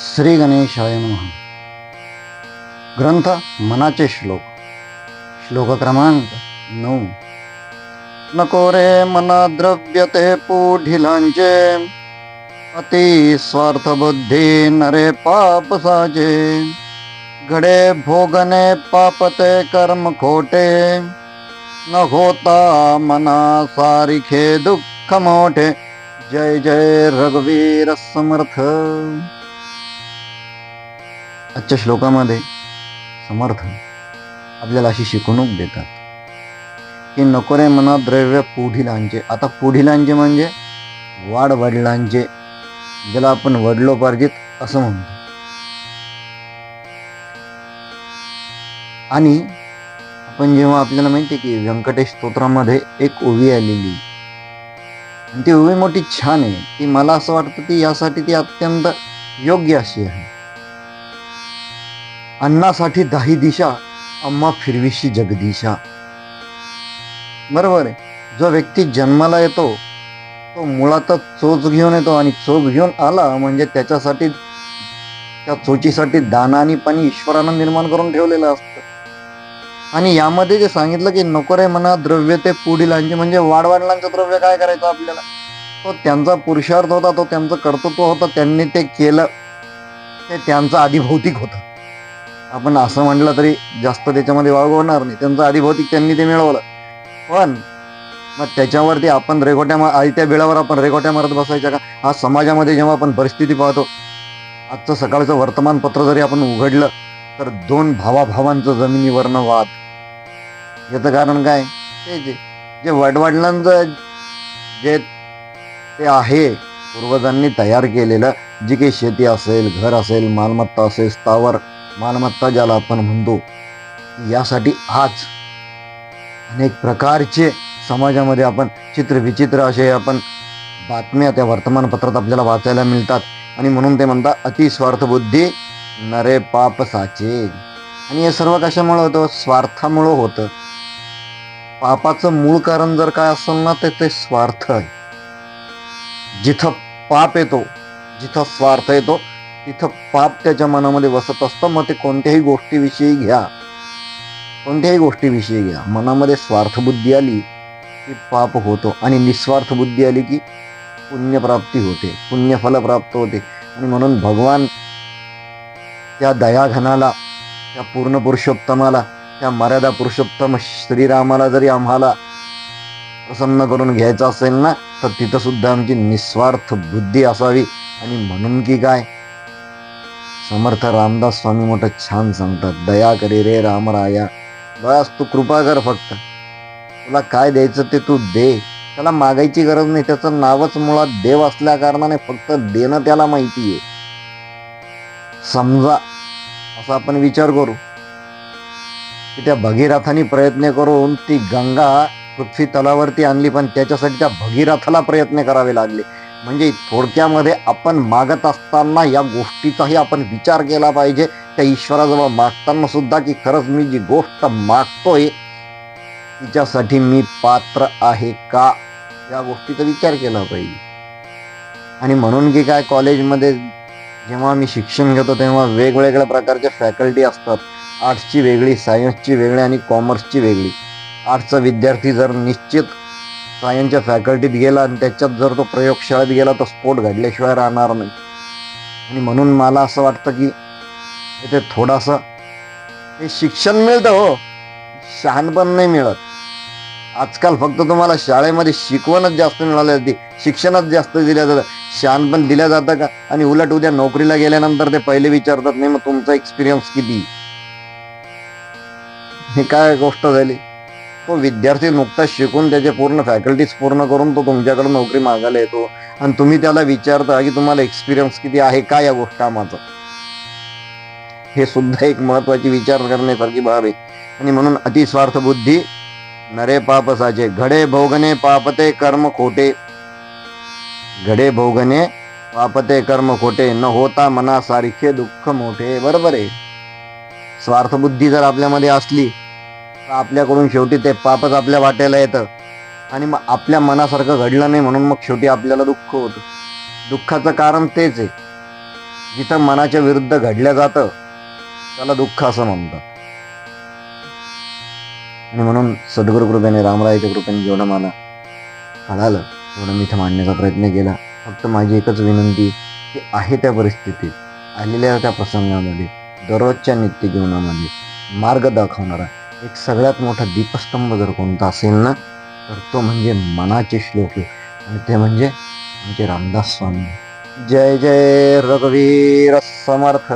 श्री गणेशाय महा ग्रंथ मनाचे श्लोक. श्लोक क्रमांक नऊ. नको रे मना द्रव्य ते पुढिलांचे. अति स्वार्थ बुद्धी नरे पाप साजे घडे भोगने पापते कर्म खोटे. न होता मना सारिखे दुःख मोठे. जय जय रघुवीर समर्थ. आजच्या श्लोकामध्ये समर्थ आपल्याला अशी शिकवणूक देतात की नको रे मना द्रव्य पुढीलांचे. आता पुढीलांचे म्हणजे वाढ वडिलांचे ज्याला आपण वडिलोपार्जित असं म्हणतो. आणि आपण जेव्हा आपल्याला माहिती आहे की व्यंकटेश स्तोत्रामध्ये एक ओवी आलेली आणि ती ओवी मोठी छान आहे. ती मला असं वाटतं की यासाठी ती अत्यंत योग्य अशी आहे. अन्नासाठी दाही दिशा अम्मा फिरविशी जगदिशा. बरोबर आहे. जो व्यक्ती जन्माला येतो तो मुळातच चोच घेऊन येतो आणि चोच घेऊन आला म्हणजे त्याच्यासाठी त्या चोचीसाठी दाना आणि पाणी ईश्वरानं निर्माण करून ठेवलेलं असतं. आणि यामध्ये जे सांगितलं की नको रे म्हणा द्रव्य ते पुढीलांचे म्हणजे वाडवडिलांचं द्रव्य काय करायचं आपल्याला? तो त्यांचा पुरुषार्थ होता तो त्यांचं कर्तृत्व होतं त्यांनी ते केलं. ते त्यांचं आधी भौतिक होतं. आपण असं म्हटलं तरी जास्त त्याच्यामध्ये वागवणार होणार नाही. त्यांचं आधिभौतिक त्यांनी ते मिळवलं. पण मग त्याच्यावरती आपण रेघोट्या मा आयत्या बिळावर आपण रेघोट्या मारत बसायच्या का? आज समाजामध्ये जेव्हा आपण परिस्थिती पाहतो आजचं सकाळचं वर्तमानपत्र जरी आपण उघडलं तर दोन भावाभावांचं जमिनीवरनं वाद. याचं कारण काय? ते जे जे वडवडिलांचं जे ते आहे पूर्वजांनी तयार केलेलं जी काही शेती असेल घर असेल मालमत्ता असेल स्थावर मालमत्ता ज्याला आपण म्हणतो यासाठी आज अनेक प्रकारचे समाजामध्ये आपण चित्र विचित्र असे आपण बातम्या त्या वर्तमानपत्रात आपल्याला वाचायला मिळतात. आणि म्हणून ते म्हणतात अतिस्वार्थ बुद्धी नरे पाप साचे. आणि हे सर्व कशामुळं होतं? स्वार्थामुळं होतं. पापाचं मूळ कारण जर काय असेल ना तर ते स्वार्थ आहे. जिथं पाप येतो जिथं स्वार्थ येतो तिथं पाप त्याच्या मनामध्ये वसत असतं मग ते कोणत्याही गोष्टीविषयी घ्या. कोणत्याही गोष्टीविषयी घ्या. मनामध्ये स्वार्थबुद्धी आली की पाप होतो आणि निस्वार्थ बुद्धी आली की पुण्यप्राप्ती होते पुण्यफल प्राप्त होते. आणि म्हणून भगवान त्या दयाघनाला त्या पूर्ण पुरुषोत्तमाला त्या मर्यादा पुरुषोत्तम श्रीरामाला जरी आम्हाला प्रसन्न करून घ्यायचं असेल ना तर तिथंसुद्धा आमची निस्वार्थ बुद्धी असावी. आणि म्हणून की काय? समर्थ रामदास स्वामी मोठं छान सांगतात. दया करे रे रामराया. बस तू कृपा कर फक्त. तुला काय द्यायचं ते तू दे. त्याला मागायची गरज नाही. त्याचं नावच मुळात देव असल्या कारणाने फक्त देणं त्याला माहिती आहे समजा असा आपण विचार करू. की त्या भगीरथाने प्रयत्न करून ती गंगा पृथ्वी तलावरती आणली पण त्याच्यासाठी त्या भगीरथाला प्रयत्न करावे लागले. म्हणजे थोडक्यामध्ये आपण मागत असताना या गोष्टीचाही आपण विचार केला पाहिजे. त्या ईश्वराजवळ मागताना सुद्धा की खरंच मी जी गोष्ट मागतोय तिच्यासाठी मी पात्र आहे का? या गोष्टीचा विचार केला पाहिजे. आणि म्हणून की काय कॉलेजमध्ये जेव्हा मी शिक्षण घेतो तेव्हा वेगवेगळ्या प्रकारच्या फॅकल्टी असतात. आर्ट्सची वेगळी सायन्सची वेगळी आणि कॉमर्सची वेगळी. आर्ट्सचा विद्यार्थी जर निश्चित सायन्सच्या फॅकल्टीत गेला आणि त्याच्यात जर तो प्रयोगशाळेत गेला तर स्फोट घडल्याशिवाय राहणार नाही. आणि म्हणून मला असं वाटतं की इथे थोडासा हे शिक्षण मिळतं हो. शहाणपण नाही मिळत. आजकाल फक्त तुम्हाला शाळेमध्ये शिकवणच जास्त मिळाली जाते शिक्षणच जास्त दिलं जातं. शहाणपण दिलं जातं का? आणि उलट उद्या नोकरीला गेल्यानंतर ते पहिले विचारतात नाही मग तुमचा एक्सपिरियन्स किती? हे काय गोष्ट झाली? तो विद्यार्थी नुकताच शिकून त्याचे पूर्ण फॅकल्टीज पूर्ण करून तो तुमच्याकडे नोकरी मागायला येतो. आणि तुम्ही त्याला विचारता की तुम्हाला एक्सपिरियन्स किती आहे का या गोष्ट कामाचं? हे सुद्धा एक महत्वाची विचार करण्यासारखी बाब आहे. आणि म्हणून अतिस्वार्थ बुद्धी नरे पापसाचे घडे भोगणे पापते कर्म खोटे. घडे भोगणे पापते कर्म खोटे न होता मनासारखे दुःख मोठे. बरोबर आहे. स्वार्थबुद्धी जर आपल्यामध्ये असली आपल्याकडून शेवटी ते पापच आपल्या वाट्याला येतं. आणि मग आपल्या मनासारखं घडलं नाही म्हणून मग शेवटी आपल्याला दुःख होतं. दुःखाचं कारण तेच आहे. जिथं मनाच्या विरुद्ध घडलं जातं त्याला दुःख असं म्हणतात. आणि म्हणून सद्गुरु कृपेने रामरायाच्या कृपेने जेवढं मला कळालं तेवढं मी इथं मांडण्याचा प्रयत्न केला. फक्त माझी एकच विनंती की आहे त्या परिस्थितीत आलेल्या त्या प्रसंगामध्ये दररोजच्या नित्य जीवनामध्ये मार्ग दाखवणारा एक सगळ्यात मोठा दीपस्तंभ जर कोणता असेल ना तर तो म्हणजे मनाचे श्लोक आहे. आणि ते म्हणजे आमचे रामदास स्वामी. जय जय रघुवीर समर्थ.